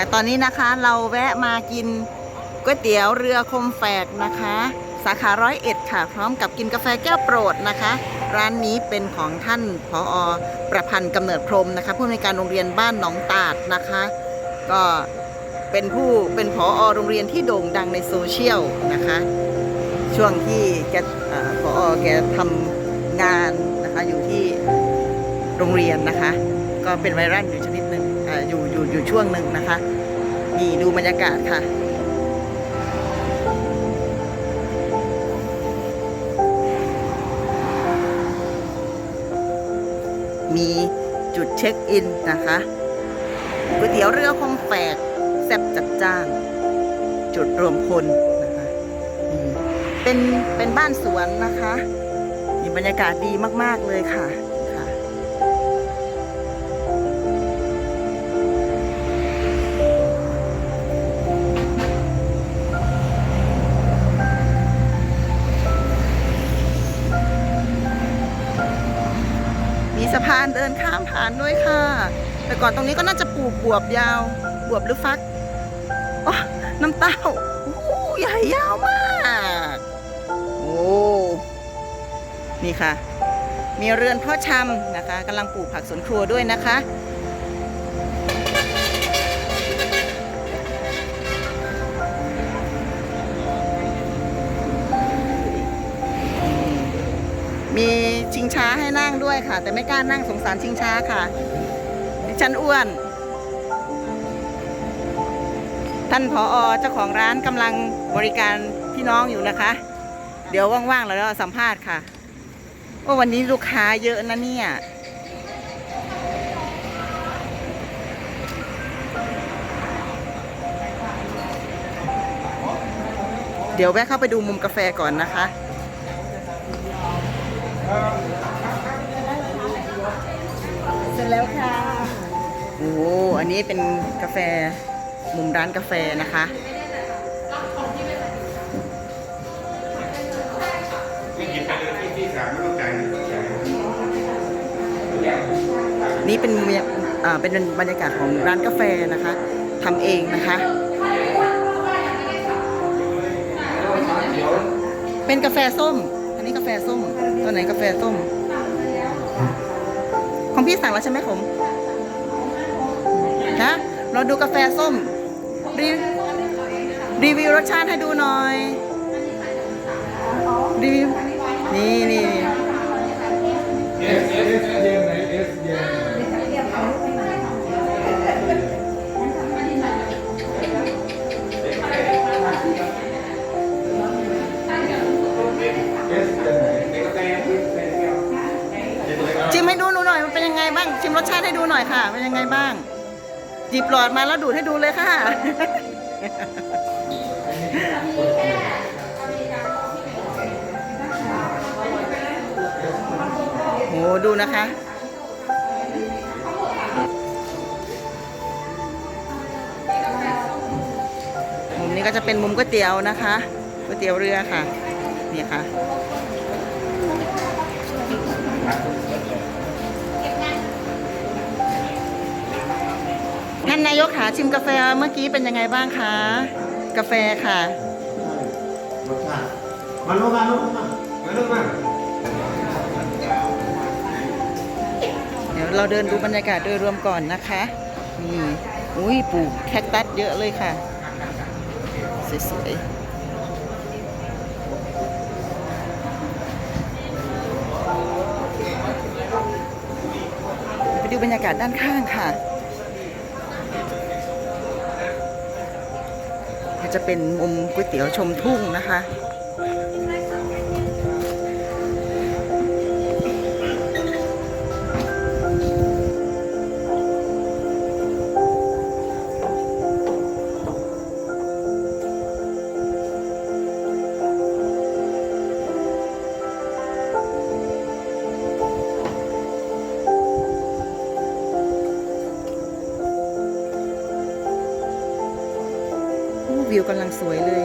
แต่ตอนนี้นะคะเราแวะมากินก๋วยเตี๋ยวเรือคมแฝกนะคะ สาขาร้อยเอ็ดค่ะ พร้อมกับกินกาแฟแก้วโปรดนะคะ ร้านนี้เป็นของท่านผอประพันธ์กำเนิดพรมนะคะผู้อำนวยการโรงเรียนบ้านหนองตาดนะคะ ก็เป็นผู้เป็นผอโรงเรียนที่โด่งดังในโซเชียลนะคะ ช่วงที่แกเอ่อผอแกทำงานนะคะอยู่ที่โรงเรียนนะคะ ก็เป็นไวรัลอยู่ชนิด อยู่อยู่ช่วงหนึ่งนะคะ นี่ดูบรรยากาศค่ะมีจุดเช็คอินนะคะก๋วยเตี๋ยวเรือคมแฝกแซ่บจัดจ้านจุดรวมพลนะคะเป็นเป็นบ้านสวนนะคะมีบรรยากาศดีมาก ๆ เลยค่ะ สะพานเดินข้ามผ่านด้วยค่ะ แต่ก่อนตรงนี้ก็น่าจะปลูกบวบยาว บวบหรือฟักอ๋อน้ำเต้าโอ้ใหญ่ยาวมาก โอ้ นี่ค่ะ มีเรือนพ่อชำนะคะกำลังปลูกผักสวนครัวด้วยนะคะ ชิงช้าให้นั่งด้วยค่ะ แต่ไม่กล้านั่งสงสารชิงช้าค่ะ ดิฉันอ้วน ท่านผออเจ้าของร้านกำลังบริการพี่น้องอยู่นะคะ เดี๋ยวว่างๆเราสัมภาษณ์ค่ะว่าวันนี้ลูกค้าเยอะนะเนี่ยเดี๋ยวแวะเข้าไปดูมุมกาแฟก่อนนะคะ เสร็จแล้วค่ะ โอ้โห อันนี้เป็นกาแฟมุมร้านกาแฟนะคะที่หยิบไปเลยที่ที่สามไม่ต้องจ่ายเงินจ่ายนี่เป็นบรรยาอ่าเป็นบรรยากาศของร้านกาแฟนะคะทำเองนะคะ เป็นกาแฟส้ม อันนี้กาแฟส้ม ตัวไหนกาแฟส้ม ของพี่สั่งแล้วใช่ไหมผมฮะเราดูกาแฟส้มรีรีวิวรสชาติให้ดูหน่อย หลอดมาแล้วดูดให้ดูเลยค่ะ โห ดูนะคะ มุมนี้ก็จะเป็นมุมก๋วยเตี๋ยวนะคะก๋วยเตี๋ยวเรือค่ะ นี่ค่ะ กขาชิมกาแฟเมื่อกี้เป็นยังไงบ้างคะ กาแฟค่ะ รสชาติมันลงมาลงมามาลงมาเดี๋ยวเราเดินดูบรรยากาศโดยรวมก่อนนะคะนี่อุ้ยปลูกแคคตัสเยอะเลยค่ะ สวยๆไปดูบรรยากาศด้านข้างค่ะ จะเป็นมุมก๋วยเตี๋ยวชมทุ่งนะคะำลังสวยเลย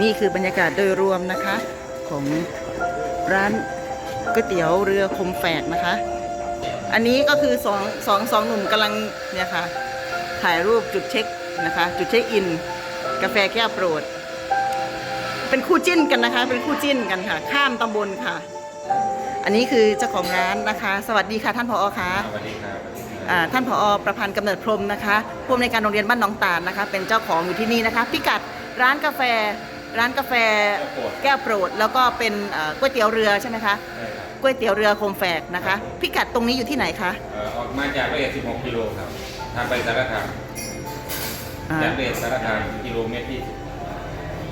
นี่คือบรรยากาศโดยรวมนะคะ ของร้านก๋วยเตี๋ยวเรือคมแฝกนะคะ อันนี้ก็คือสองสองสองหนุ่มกำลังเนี่ยค่ะถ่ายรูปจุดเช็คนะคะ จุดเช็คอิน กาแฟแก้วโปรด เป็นคู่จิ้นกันนะคะ เป็นคู่จิ้นกันค่ะ ข้ามตำบลค่ะ อันนี้คือเจ้าของร้านนะคะ สวัสดีค่ะท่านผอคะสวัสดีครับอ่าท่านผอประพันธ์กำเนิดพรหมนะคะผู้อำนวยการโรงเรียนบ้านหนองตาลนะคะ เป็นเจ้าของอยู่ที่นี่นะคะ พิกัดร้านกาแฟร้านกาแฟแก้วโปรด แล้วก็เป็นเอ่อก๋วยเตี๋ยวเรือใช่ไหมคะใช่ครับ ก๋วยเตี๋ยวเรือโคมแฝกนะคะ พิกัดตรงนี้อยู่ที่ไหนคะเอ่อออกมาจากละเอียด16 กิโลครับทางไปสารคามอ่าจากละเอียดสารคามกิโลเมตรที่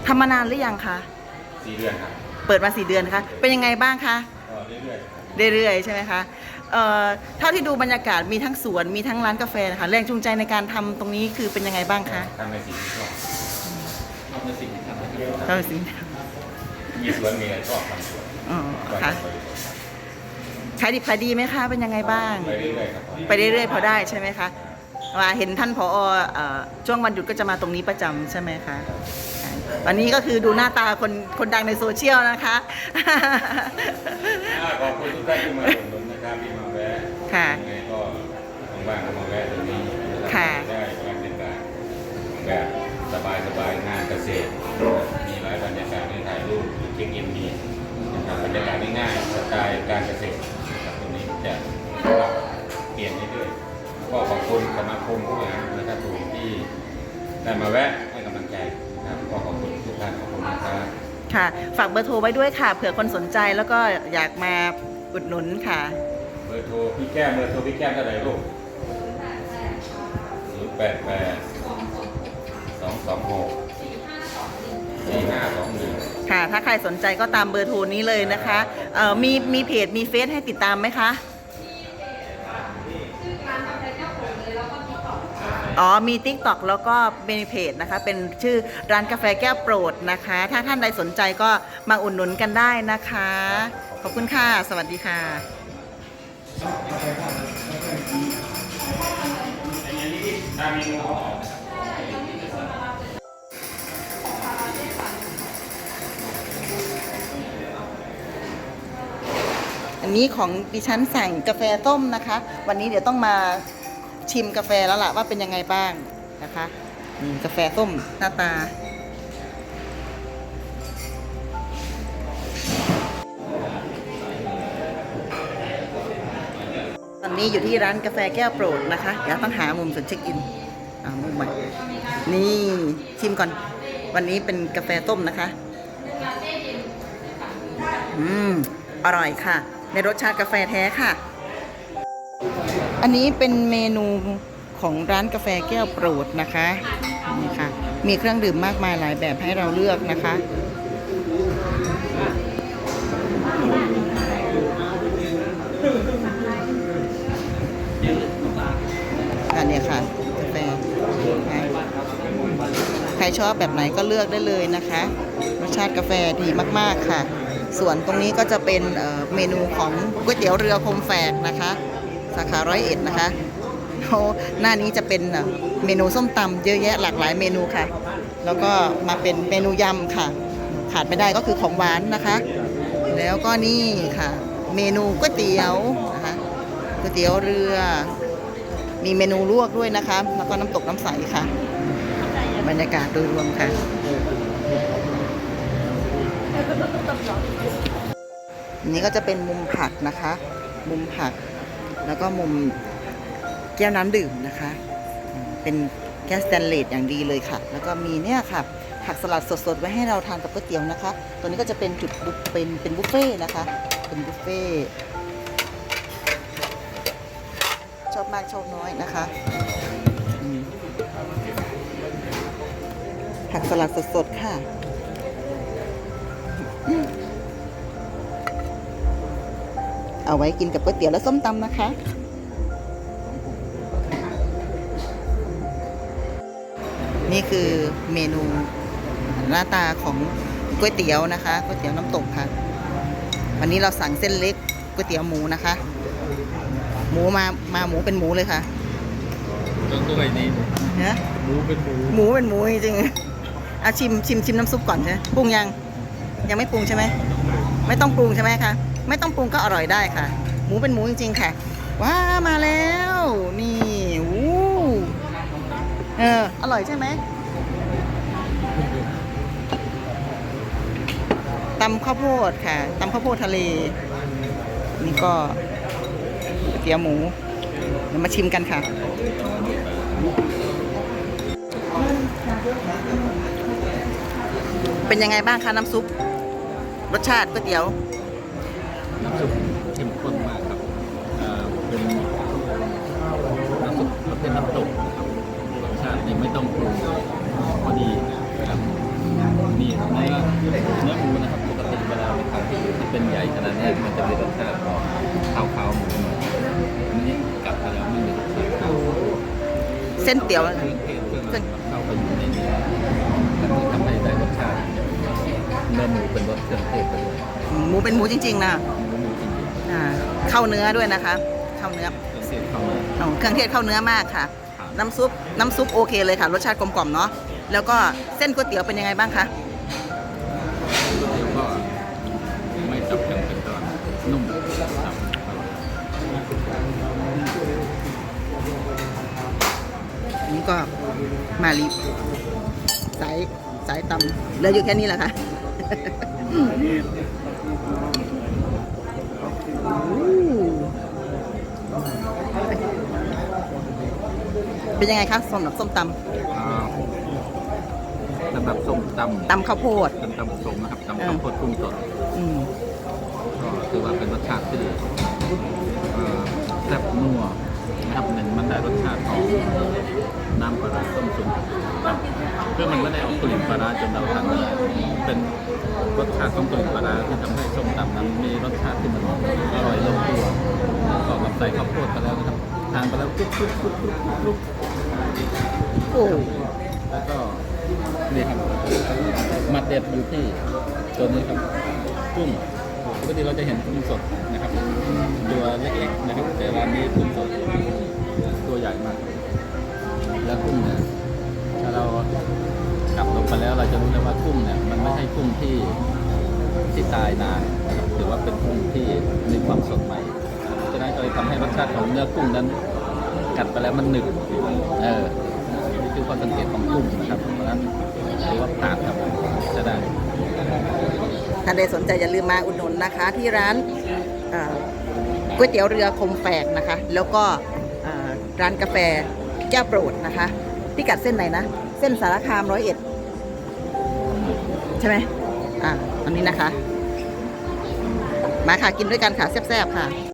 ทำมานานหรือยังคะ4เดือนครับเปิดมาสี่เดือนนะคะเป็นยังไงบ้างคะ ก็เรื่อยๆครับเรื่อยๆใช่ไหมคะเอ่อเท่าที่ดูบรรยากาศมีทั้งสวนมีทั้งร้านกาแฟนะคะแรงจูงใจในการทำตรงนี้คือเป็นยังไงบ้างคะทำในสิ่งที่ชอบทำในสิ่งที่ทำให้ชอบเท่าสิมีสวนมีอะไรชอบทำสวนอ๋อก็ค่ะทำไป ขายดิบขายดีไหมคะ เป็นยังไงบ้างเรื่อยๆครับไปเรื่อยๆพอได้ใช่ไหมคะว่าเห็นท่านผอเอ่อช่วงวันหยุดก็จะมาตรงนี้ประจำใช่ไหมคะวันนี้ก็คือดูหน้าตาคนคนดังในโซเชียลนะคะอ่าขอบคุณทุกท่านที่มาอุดหนุนนะครับที่มาแวะค่ะ ยังไงก็ว่างๆก็มาแวะตรงนี้นรับค่ะ ได้บรรยากาศแบบสบายๆงานเกษตร มีหลายบรรยากาศให้ถ่ายรูปเช็คอินดีนะครับบรรยากาศง่ายๆสไตล์การเกษตร ได้มาแวะให้กำลังใจนะครับก็ขอบคุณทุกท่านขอบคุณนะครับค่ะ ฝากเบอร์โทรไว้ด้วยค่ะเผื่อคนสนใจแล้วก็อยากมาอุดหนุนค่ะ เบอร์โทรพี่แก้มเบอร์โทรพี่แก้มเท่าไหร่ลูกศูนย์แปดแปดสองสองหกสี่ห้าสองหนึ่งค่ะ ถ้าใครสนใจก็ตามเบอร์โทรนี้เลยนะคะเอ่อมีมีเพจมีเฟซให้ติดตามไหมคะ อ๋อมี t ิ k t o k แล้วก็มีเพจนะคะ เป็นชื่อร้านกาแฟแก้วโปรดนะคะ ถ้าท่านใดสนใจก็มาอุดหนุนกันได้นะคะ ขอบคุณค่ะ สวัสดีค่ะถ้ามีงูออกอันนี้ของดิฉันสั่งกาแฟต้มนะคะ วันนี้เดี๋ยวต้องมา ชิมกาแฟแล้วล่ะว่าเป็นยังไงบ้างนะคะนี่กาแฟต้มหน้าตา ตอนนี้อยู่ที่ร้านกาแฟแก้วโปรดนะคะเดี๋ยวต้องหามุมสุดเช็คอินอ่ามุมใหม่นี่ชิมก่อน วันนี้เป็นกาแฟต้มนะคะ อืม อร่อยค่ะ ในรสชาติกาแฟแท้ค่ะ อันนี้เป็นเมนูของร้านกาแฟแก้วโปรดนะคะนี่ค่ะมีเครื่องดื่มมากมายหลายแบบให้เราเลือกนะคะ อันนี้ค่ะกาแฟใครชอบแบบไหนก็เลือกได้เลยนะคะรสชาติกาแฟดีมาก ๆ ค่ะ ส่วนตรงนี้ก็จะเป็นเเมนูของก๋วยเตี๋ยวเรือคมแฝกนะคะ สาขาร้อยเอ็ดนะคะโอ้หน้านี้จะเป็นเมนูส้มตำเยอะแยะหลากหลายเมนูค่ะ แล้วก็มาเป็นเมนูยำค่ะ ขาดไม่ได้ก็คือของหวานนะคะ แล้วก็นี่ค่ะ เมนูก๋วยเตี๋ยวนะคะก๋วยเตี๋ยวเรือ มีเมนูลวกด้วยนะคะ แล้วก็น้ำตกน้ำใสค่ะ บรรยากาศโดยรวมค่ะนนี้ก็จะเป็นมุมผักนะคะ มุมผัก แล้วก็มุมแก้วน้ำดื่มนะคะ เป็นแก้วสแตนเลสอย่างดีเลยค่ะ แล้วก็มีเนี่ยค่ะผักสลัดสดๆ ไว้ให้เราทานกับก๋วยเตี๋ยวนะคะ ตัวนี้ก็จะเป็นจุดบุฟเป็นเป็นบุฟเฟ่ต์นะคะ เป็นบุฟเฟ่ต์ชอบมากชอบน้อยนะคะผักสลัดสดๆค่ะ เอาไว้กินกับก๋วยเตี๋ยวและส้มตำนะคะ นี่คือเมนูหน้าตาของก๋วยเตี๋ยวนะคะก๋วยเตี๋ยวน้ำตกค่ะ วันนี้เราสั่งเส้นเล็กก๋วยเตี๋ยวหมูนะคะ หมูมามาหมูเป็นหมูเลยค่ะต้องต้องไอ้นี่นะหมูเป็นหมูหมูเป็นหมูจริงเอาชิมชิมชิมน้ำซุปก่อนใช่ไหมปรุงยังยังไม่ปรุงใช่ไหมไม่ต้องปรุงใช่ไหมคะ ไม่ต้องปรุงก็อร่อยได้ค่ะ หมูเป็นหมูจริงๆค่ะ ว้ามาแล้ว นี่วู้เอออร่อยใช่ไหมตำข้าวโพดค่ะตำข้าวโพดทะเล นี่ก็เตี๋ยวหมูเดี๋ยวมาชิมกันค่ะเป็นยังไงบ้างคะน้ำซุป รสชาติก๋วยเตี๋ยว น้ำซุปเข้มข้นมากครับเอ่อเป็นน้ำซุปประเภทน้ำตกนะครับรสชาตินี่ไม่ต้องปรุงพอดีนะครับนี่เนื้อเนื้อหมูนะครับปกติเวลาไปทานที่เป็นใหญ่ขนาดนี้มันจะมีรสชาติของข้าวขาวๆหมูหน่อยอันนี้กลับไปแล้วไม่มีรสชาติข้าวเส้นเตี๋ยว เนื้อหมูเป็นรสเครื่องเทศไปด้วยหมูเป็นหมูจริง ๆ นะหมูหมูจริงๆอ่าเข้าเนื้อด้วยนะคะ เข้าเนื้อเครื่องเทศเข้ามา อ๋อเครื่องเทศเข้าเนื้อมากค่ะ ครับ น้ำซุปน้ำซุปโอเคเลยค่ะ รสชาติกลมกล่อมเนาะแล้วก็เส้นก๋วยเตี๋ยวเป็นยังไงบ้างคะก๋วยเตี๋ยวก็ไม่จับกันเป็นก้อนนุ่มครับนี่ก็มาลีสายสายตำเหลืออยู่แค่นี้แหละค่ะ เป็นยังไงคะสำหรับส้มตอ่าสำหรับส้มตำำตำข้าวโพด เป็นตำส้มนะครับตำข้าวโพดกุ้งสดอืมก็ถือว่าเป็นรสชาติที่เอ่อแซ่บนัวนะครับหนึ่งมันได้รสชาติของน้ำปลาร้าต้มซุปครับเพื่อมันไม่ได้เอากลิ่นปลาร้าจนเราทานไม่ได้เป็น รสชาติของกลิ่นปลาร้าที่ทำให้ส้มตำนั้นมีรสชาติที่มันอร่อยลงตัวก็กับใส่ข้าวโพดไปแล้วนะครับทานไปแล้วกรุบกรุบกรุบกรุบกรุบกรุบโอ้แล้วก็นี่ครับมัดเด็ดอยู่ที่ตัวนี้ครับกุ้งปกติเราจะเห็นกุ้งสดนะครับ ตัวเล็กๆนะครับแต่ร้านนี้กุ้งสดตัวใหญ่มาก แล้วกุ้งเนี่ยถ้าเรา กลับลงไปแล้วเราจะรู้เลยว่ากุ้งเนี่ยมันไม่ใช่กุ้งที่ที่ตายนานนะครับถือว่าเป็นกุ้งที่มีความสดใหม่ฉะนั้นก็เลยทำให้รสชาติของเนื้อกุ้งนั้นกัดไปแล้วมันหนึบเออนี่คือข้อสังเกตของกุ้งนะครับเพราะฉะนั้นถือว่าผ่านครับจะได้ท่านใดสนใจอย่าลืมมาอุดหนุนนะคะ ที่ร้านก๋วยเตี๋ยวเรือคมแฝกนะคะ แล้วก็ร้านกาแฟแก้วโปรดนะคะพิกัดเส้นไหนนะ เส้นสารคามร้อยเอ็ด ใช่ไหมอ่าอันนี้นะคะ มาค่ะกินด้วยกันค่ะแซ่บๆค่ะ